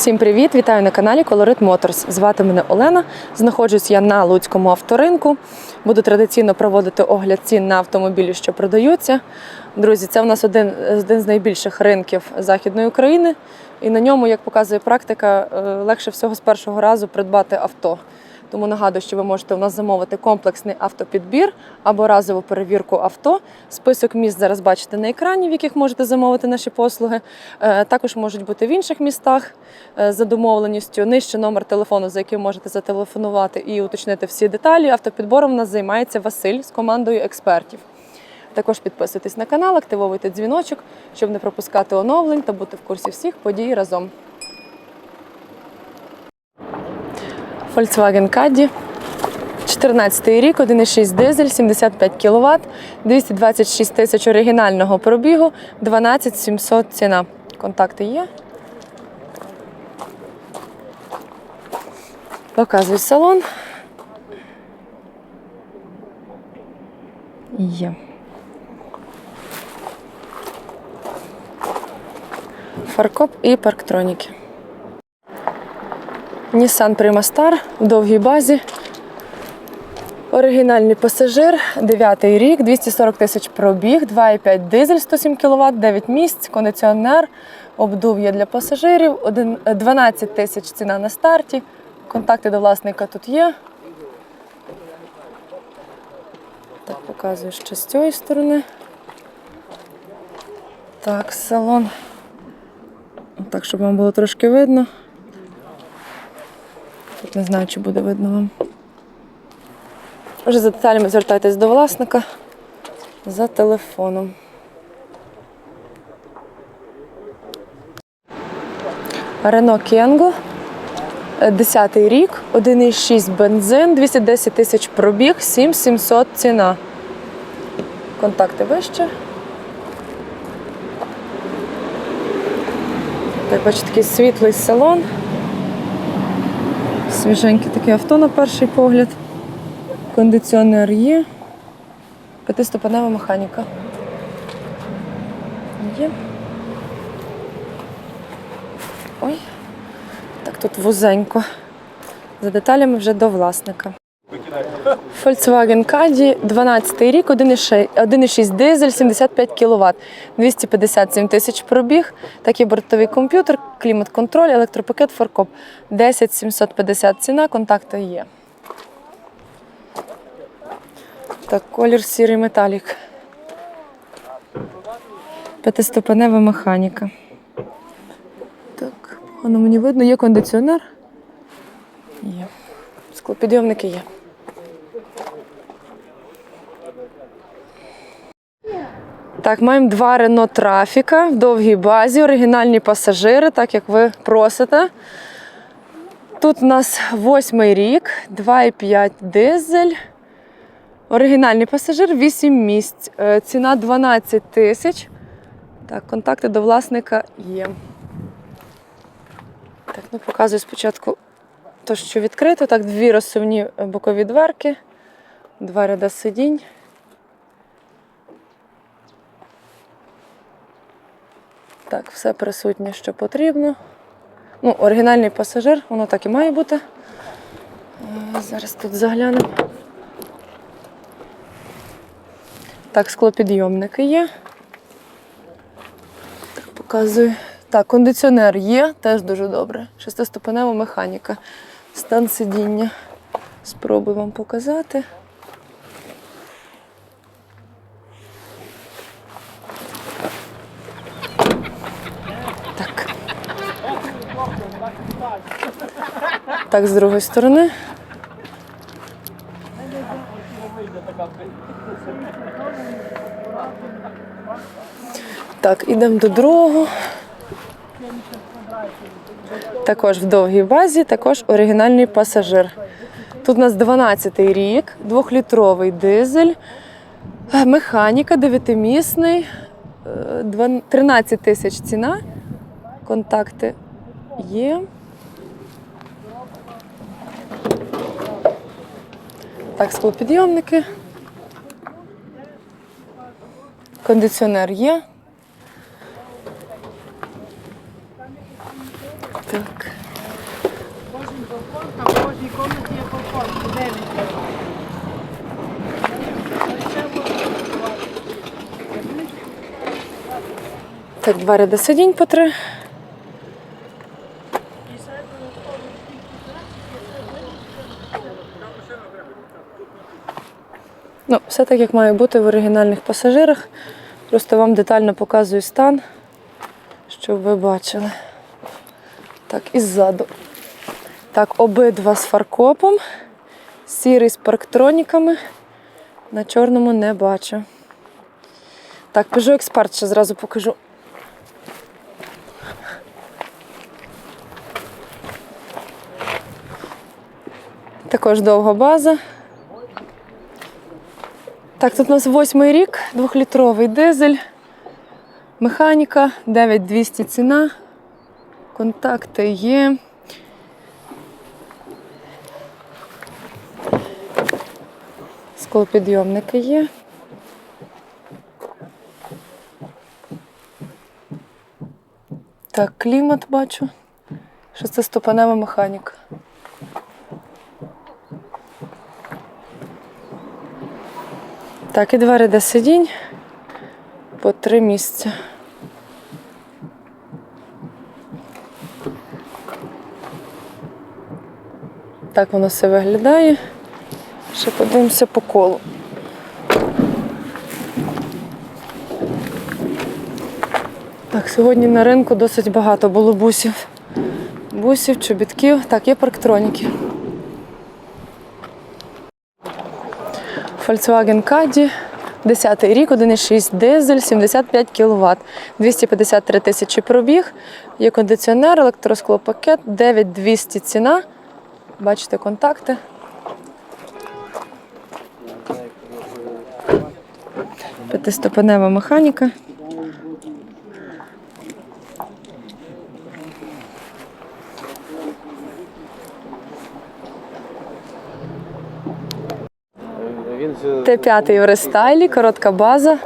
Всім привіт! Вітаю на каналі Colorit Motors. Звати мене Олена. Знаходжусь я на Луцькому авторинку. Буду традиційно проводити огляд цін на автомобілі, що продаються. Друзі, це в нас один, один з найбільших ринків Західної України. І на ньому, як показує практика, е, легше всього з першого разу придбати авто. Тому нагадую, що ви можете у нас замовити комплексний автопідбір або разову перевірку авто. Список міст зараз бачите на екрані, в яких можете замовити наші послуги. Е, Також можуть бути в інших містах е, за домовленістю. Нижче номер телефону, за яким можете зателефонувати і уточнити всі деталі. Автопідбором у нас займається Василь з командою експертів. Також підписуйтесь на канал, активовуйте дзвіночок, щоб не пропускати оновлень та бути в курсі всіх подій разом. Volkswagen Caddy. 14 рік, 1,6 дизель, 75 кВт, 226 тисяч оригінального пробігу, 12 700 ціна. Контакти є. Показую салон. Є. Фаркоп і парктроніки. Nissan Prima Star в довгій базі. Оригінальний пасажир, 9 рік, 240 тисяч пробіг, 2,5 дизель, 107 кВт, 9 місць, кондиціонер, обдув є для пасажирів, е, 12 тисяч ціна на старті. Контакти до власника тут є. Так, показую ще з цієї сторони. Так, салон. Так, щоб вам було трошки видно. Не знаю, чи буде видно вам. Вже за деталями звертайтесь до власника за телефоном. Рено Кенго. 10 рік, 1,6 бензин, 210 тисяч пробіг, 7700 ціна. Контакти вище. Так, бачите, такий світлий салон. Свіженьке таке авто на перший погляд. Кондиціонер є. П'ятиступенева механіка. Є. Ой. Так, тут вузенько. За деталями вже до власника. Volkswagen Caddy, 12 рік, 1,6 1,6 дизель, 75 кВт, 257 тисяч пробіг, такий бортовий комп'ютер, клімат-контроль, електропакет, форкоп. 10 750 ціна, контакти є. Так, колір сірий металік. П'ятиступенева механіка. Так, воно мені видно, є кондиціонер. Є. Склопідйомники є. Так, маємо два Рено Трафіка в довгій базі, оригінальні пасажири, так як ви просите. Тут у нас восьмий рік, 2,5 дизель. Оригінальний пасажир, 8 місць. Е, Ціна 12 тисяч. Так, контакти до власника є. Так, ну показую спочатку те, що відкрито. Так, дві розсувні бокові дверки, два ряда сидінь. Так, все присутнє, що потрібно. Ну, оригінальний пасажир, воно так і має бути. Е, Зараз тут заглянемо. Так, склопідйомники є. Так, показую. Так, кондиціонер є, теж дуже добре. Шестиступенева механіка. Стан сидіння. Спробую вам показати. Так, з другої сторони. Так, ідемо до другого. Також в довгій базі, також оригінальний пасажир. Тут у нас 12-й рік, двохлітровий дизель, е, механіка, дев'ятимісний, е, 13 тисяч ціна. Контакти є. Так, склопідйомники. Кондиціонер є. Так. Кожен балкон, там в кожній комнаті є балкон, дев'ять. Так, два ряди сидінь по три. Ну, все так, як має бути в оригінальних пасажирах. Просто вам детально показую стан, щоб ви бачили. Так, і ззаду. Так, обидва з фаркопом. Сірий з парктроніками. На чорному не бачу. Так, Peugeot Expert ще зразу покажу. Також довга база. Так, тут у нас восьмий рік, двохлітровий дизель, механіка, 9200 ціна, контакти є. Склопідйомники є. Так, клімат бачу. Шестиступенева механіка. Так, і два ряди сидінь по три місця. Так воно все виглядає. Ще подивимося по колу. Так, сьогодні на ринку досить багато було бусів. Бусів, чобітків. Так, є парктроніки. Volkswagen Caddy, 10 рік, 1,6 дизель, 75 кВт, 253 тисячі пробіг, є кондиціонер, електросклопакет, 9200 ціна. Бачите контакти. П'ятиступенева механіка. Він з Т5 в рестайлі, коротка база,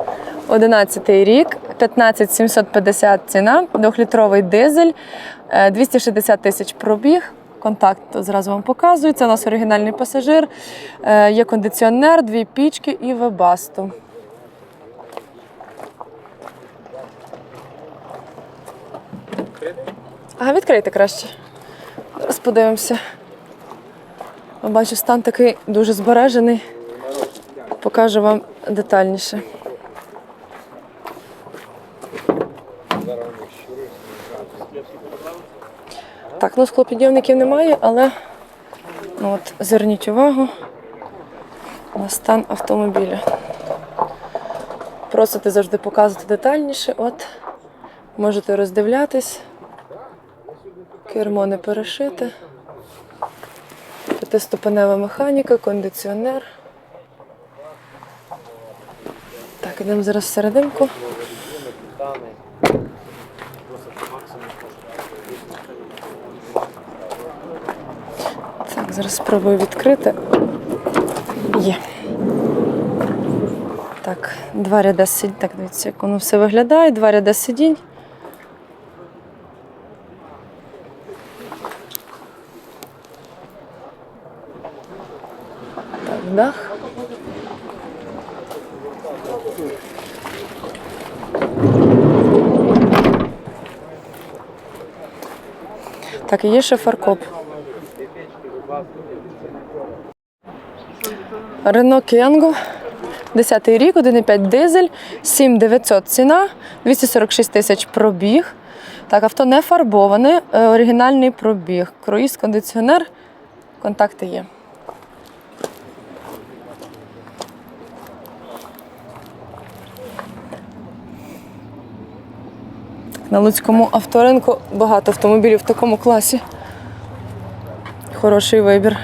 11-й рік, 15750 ціна, двохлітровий дизель, е, 260 тисяч пробіг. Контакт зразу вам показую. Це у нас оригінальний пасажир, е, є кондиціонер, дві пічки і вебасту. Ага, відкрийте краще. Зараз подивимося. Бачу, стан такий дуже збережений. Покажу вам детальніше. Так, ну склопідйомників немає, але ну, от, зверніть увагу на стан автомобіля. Просите завжди показувати детальніше. От, можете роздивлятись. Кермо не перешите. П'ятиступенева механіка, кондиціонер. Так, ідемо зараз всерединку. Так, зараз спробую відкрити. Є. Так, два ряда сидінь. Так, дивіться, як воно все виглядає. Два ряда сидінь. Так, дах. Так, і є ще фаркоп. Рено Кенго, 10 рік, 1,5 дизель, 7900 ціна, 246 тисяч пробіг. Так, авто не фарбоване, е, оригінальний пробіг. Круїз, кондиціонер, контакти є. На Луцькому авторинку багато автомобілів в такому класі. Хороший вибір.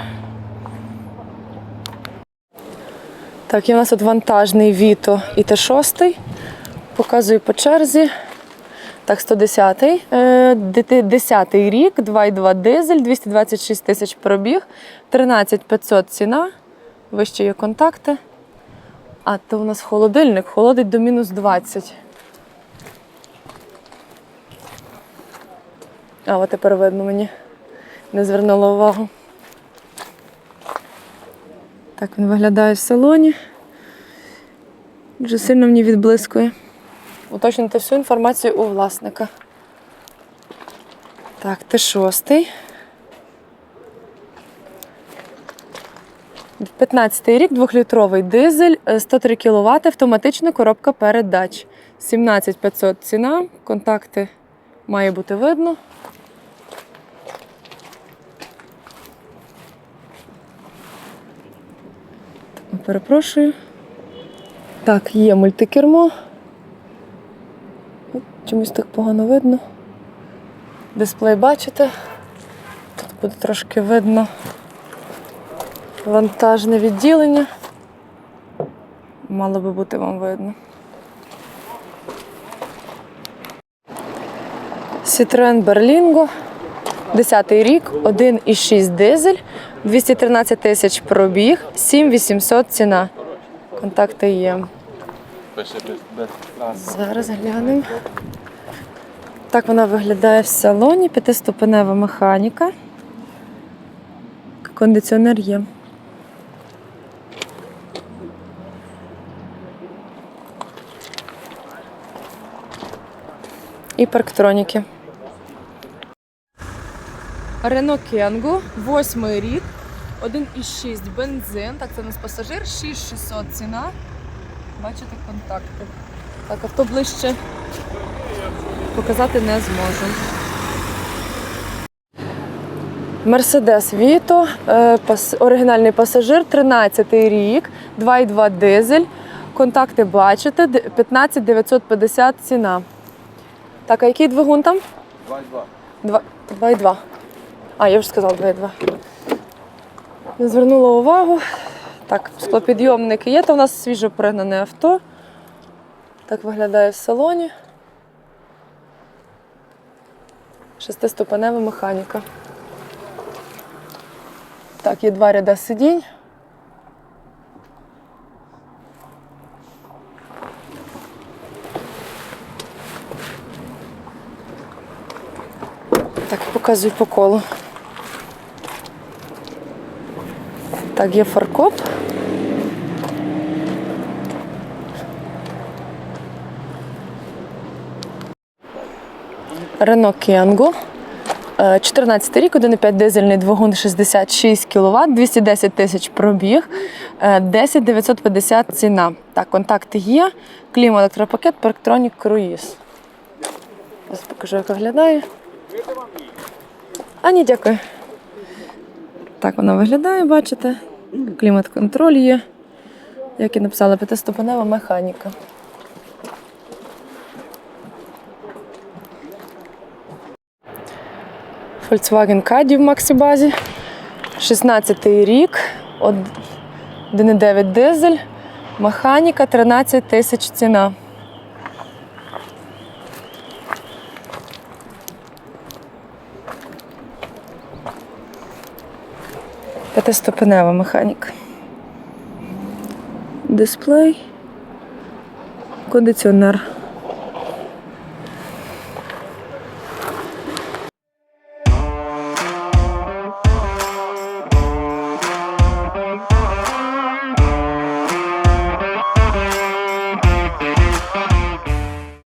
Так, і у нас тут вантажний Віто і Т6. Показую по черзі. Так, 110-й. Е, 10-й рік, 2,2 дизель, 226 тисяч пробіг, 13 500 ціна. Вище є контакти. А то у нас холодильник, холодить до мінус 20. А, от тепер видно мені. Не звернула увагу. Так він виглядає в салоні. Дуже сильно мені відблискує. уточнити всю інформацію у власника. Так, ти шостий. 15 рік, 2-літровий дизель, е, 103 кВт, автоматична коробка передач. 17500 ціна, контакти має бути видно. Перепрошую. Так, є мультикермо. Чомусь так погано видно. Дисплей бачите. Тут буде трошки видно вантажне відділення. Мало би бути вам видно. Citroen Berlingo, 10 рік, 1,6 дизель, 213 тисяч пробіг, 7800 ціна. Контакти є. Зараз глянемо. Так вона виглядає в салоні, п'ятиступенева механіка. Кондиціонер є. І парктроніки. Рено Кенго, восьмий рік, 1,6 бензин. Так, це у нас пасажир, 6600 ціна. Бачите контакти. Так, авто ближче показати не зможу. Мерседес Віто, е, оригінальний пасажир, 13 рік, 2,2 дизель. Контакти бачите, д- 15 950 ціна. Так, а який двигун там? 2,2. Два- 2,2. А, я вже сказала 2,2. Не звернула увагу. Так, склопідйомники є, то у нас свіжо пригнане авто. Так виглядає в салоні. Шестиступенева механіка. Так, є два ряда сидінь. Так, показую по колу. Так, є фаркоп. Рено Кенго. Е, 14 рік, 1,5 дизельний двигун 66 кВт, 210 тисяч пробіг, е, 10 950 ціна. Так, контакти є. Клім електропакет, парктронік, круїз. Зараз покажу, як виглядає. А ні, дякую. Так вона виглядає, бачите. Клімат-контроль є. Як і написала, п'ятиступенева механіка. Volkswagen Caddy в Максібазі. 16 рік, 1,9 дизель, механіка 13 тисяч ціна. П'ятиступенева механіка. Дисплей, кондиціонер.